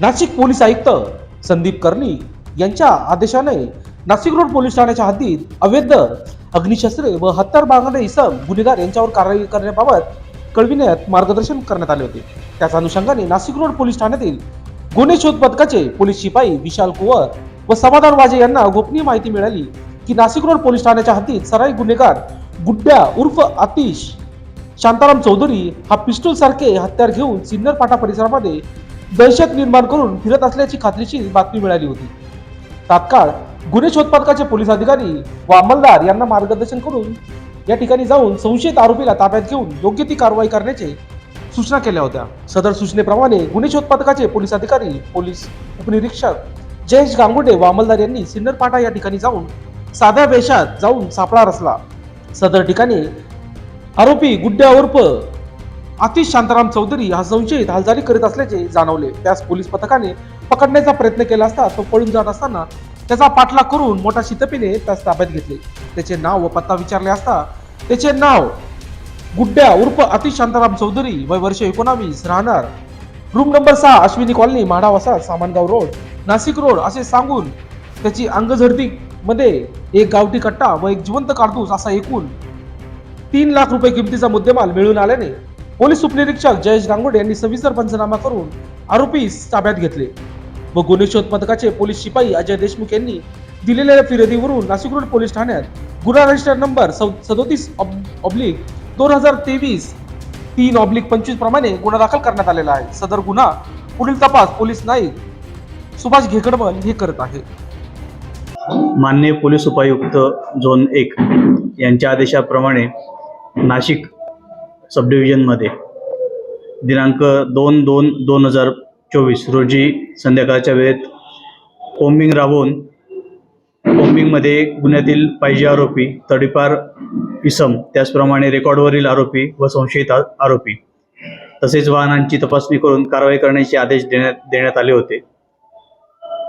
Nashik police आयुक्त संदीप कर्णिक यांच्या आदेशाने Nashik road police ठाण्याच्या हद्दीत अवैध अग्निशस्त्रे व हत्यार बांधणारे इसम गुन्हेगार यांच्यावर कारवाई करण्याबाबत कळविण्यात मार्गदर्शन करण्यात आले होते. त्याच अनुषंगाने नाशिक रोड पोलीस ठाण्यातील गुन्हे शोध पथकाचे पोलीस शिपाई विशाल कुवर व समाधान वाजे यांना गोपनीय माहिती मिळाली की नाशिक रोड पोलीस ठाण्याच्या हद्दीत सराई गुन्हेगार गुड्ड्या उर्फ आतिश शांताराम चौधरी हा पिस्टल सारखे हत्यार घेऊन सिन्नर फाटा परिसरामध्ये दहशत निर्माण करून फिरत असल्याची खात्रीशीर बातमी मिळाली होती. तात्काळ गुन्हे शोधपथकाचे पोलीस अधिकारी व अंमलदार यांना मार्गदर्शन करून या ठिकाणी जाऊन संशयित आरोपीला ताब्यात घेऊन योग्य ती कारवाई करण्याचे सूचना केल्या होत्या. सदर सूचनेप्रमाणे गुन्हे शोध पथकाचे पोलीस अधिकारी पोलीस उपनिरीक्षक जयेश गांगुडे व अंमलदार यांनी सिन्नरपाटा या ठिकाणी जाऊन साध्या वेशात जाऊन सापळा रचला. सदर ठिकाणी आरोपी गुड्ड्या उर्फ आतिश शांताराम चौधरी हा संशयित हालचाली करीत असल्याचे जाणवले. त्यास पोलीस पथकाने पकडण्याचा प्रयत्न केला असता तो पळून जात असताना त्याचा पाठलाग करून मोठ्या शितपीने त्यास ताब्यात घेतले. त्याचे नाव व पत्ता विचारले असता त्याचे नाव गुड्ड्या उर्फ अतिश शांताराम चौधरी वय वर्ष एकोणावीस राहणार. रूम नंबर सहा Ashwini colony MHADA Samangaon road Nashik road असे सांगून त्याची अंगझडती मध्ये एक गावठी कट्टा व एक जिवंत कारतूस असा एकूण तीन लाख रुपये किमतीचा मुद्देमाल मिळून आल्याने पोलीस उपनिरीक्षक जयेश गांगोडे यांनी सविस्तर पंचनामा करून आरोपी ताब्यात घेतले. व गुन्हे शोध पथकाचे पोलीस शिपाई अजय देशमुख यांनी दिलेल्या फिर्यादीवरून नाशिक रोड पोलीस ठाण्यात गुन्हा रजिस्टर नंबर सदोतीस ऑब्लिक दोन हजार तेवीस तीन ऑब्लिक पंचवीस प्रमाणे गुन्हा दाखल करण्यात आलेला आहे. सदर गुन्हा पुढील तपास पोलीस नाईक सुभाष घेकडमल हे करत आहे माननीय पोलीस उपायुक्त झोन एक यांच्या आदेशाप्रमाणे नाशिक सब डिव्हिजनमध्ये दिनांक दोन दोन दोन हजार चोवीस रोजी संध्याकाळच्या वेळेत कोम्बिंग राबवून कोम्बिंगमध्ये गुन्ह्यातील पाहिजे आरोपी तडीपार इसम त्याचप्रमाणे रेकॉर्डवरील आरोपी व संशयित आरोपी तसेच वाहनांची तपासणी करून कारवाई करण्याचे आदेश देण्यात देण्यात आले होते.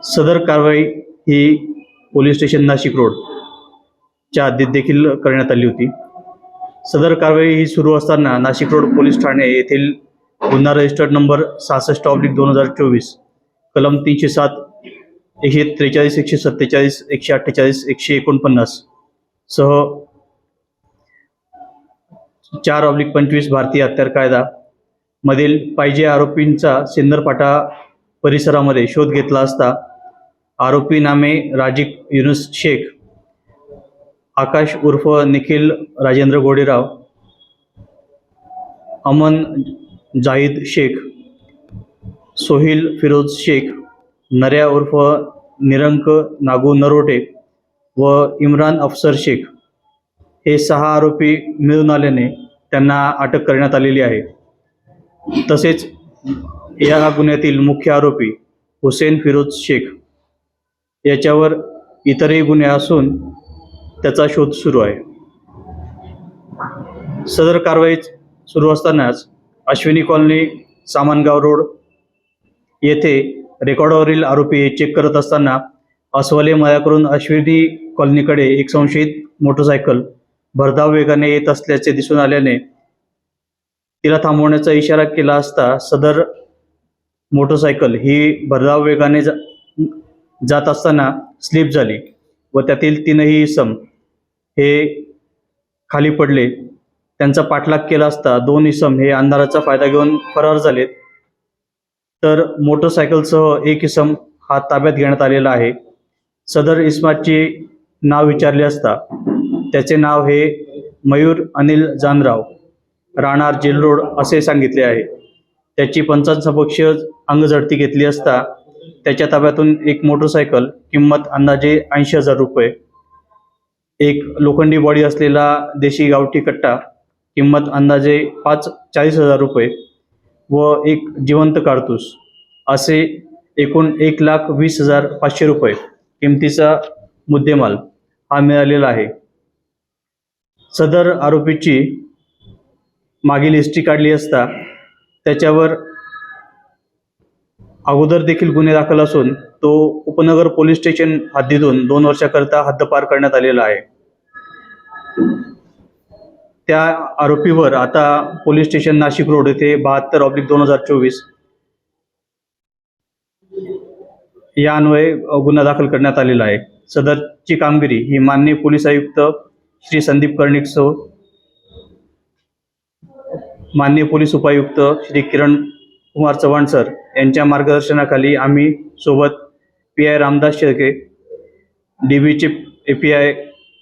सदर कारवाई ही पोलीस स्टेशन नाशिक रोडच्या हद्दीत देखील करण्यात आली होती. सदर कारवाई ही सुरू असताना नाशिक रोड पोलीस ठाणे येथील गुन्हा रजिस्टर्ड नंबर सहासष्ट ऑब्लिक दोन हजार चोवीस कलम तीनशे सात एकशे त्रेचाळीस एकशे सत्तेचाळीस एकशे अठ्ठेचाळीस एकशे एकोणपन्नास सह चार ऑब्लिक पंचवीस भारतीय हत्यार कायदा मधील पाहिजे आरोपींचा सिंदरपाटा परिसरामध्ये शोध घेतला असता आरोपी नामे राजिक युनुस शेख आकाश उर्फ निखिल राजेंद्र गोडेराव अमन जाहिद शेख सोहिल फिरोज शेख नऱ्या उर्फ निरंक नागू नरोटे व इम्रान अफसर शेख. हे सहा आरोपी मिळून आल्याने त्यांना अटक करण्यात आलेली आहे. तसेच या गुन्ह्यातील मुख्य आरोपी हुसेन फिरोज शेख. याच्यावर इतरही गुन्हे असून त्याचा शोध सुरू आहे. सदर कारवाई सुरू असतानाच अश्विनी कॉलनी सामानगाव रोड येथे रेकॉर्डवरील आरोपी चेक करत असताना अस्वले मळ्याकडून अश्विनी कॉलनीकडे एक संशयित मोटरसायकल भरधाव वेगाने येत असल्याचे दिसून आल्याने तिला थांबवण्याचा इशारा केला असता सदर मोटरसायकल ही भरधाव वेगाने जा जात असताना स्लिप झाली व त्यातील तीनही इसम हे खाली पडले. त्यांचा पाठलाग केला असता दोन इसम हे अंधाराचा फायदा घेऊन फरार झालेत. तर मोटरसायकलसह एक इसम हा ताब्यात घेण्यात आलेला आहे. सदर इसमाचे नाव विचारले असता. त्याचे नाव हे मयूर अनिल जानराव राहणार जेल रोड असे सांगितले आहे. त्याची पंचांसपक्ष अंगझडती घेतली असता त्याच्या ताब्यातून एक मोटरसायकल किंमत अंदाजे ऐंशी हजार रुपये एक लोखंडी बॉडी असलेला देशी गावठी कट्टा किंमत अंदाजे पाच चाळीस हजार रुपये व एक जिवंत कारतूस असे एकूण एक लाख वीस हजार पाचशे रुपये किमतीचा मुद्देमाल हा मिळालेला आहे. सदर आरोपीची मागील हिस्ट्री काढली असता त्याच्यावर अगोदर देखील गुन्हे दाखल असून तो उपनगर पोलीस स्टेशन हद्दीतून दोन वर्षाकरता हद्दपार करण्यात आलेला आहे. त्या आरोपीवर आता पोलीस स्टेशन नाशिक रोड येथे बहात्तर ऑब्लिक दोन हजार चोवीस या अन्वये गुन्हा दाखल करण्यात आलेला आहे. सदरची कामगिरी ही माननीय पोलीस आयुक्त श्री संदीप कर्णिक सो माननीय पोलीस उपायुक्त श्री किरण कुमार चव्हाण सर यांच्या मार्गदर्शनाखाली आम्ही सोबत P I Ramdas Shelke D बीचे A P I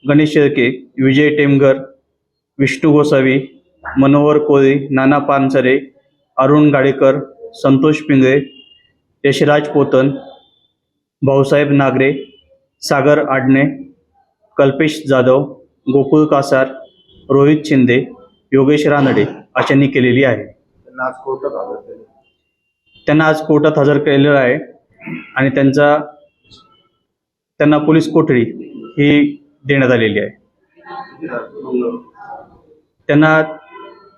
Ganesh Shelke Vijay Temgar Vishnu Gosavi Manohar Koli Nana Pansare Arun Gadekar Santosh Pingale Yashraj Potan Bhausaheb Nagare Sagar Adane Kalpesh Jadhav Gokul Kasar Rohit Shinde Yogesh Ranade अशांनी केलेली आहे. त्यांना आज कोर्टात हजर केलेलं आहे आणि त्यांचा त्यांना पोलीस कोठडी ही देण्यात आलेली आहे. त्यांना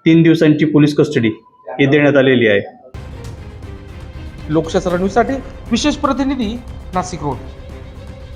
तीन दिवसांची पोलीस कस्टडी ही देण्यात आलेली आहे. लोकशास्त्र न्यूजसाठी विशेष प्रतिनिधी नाशिक रोड.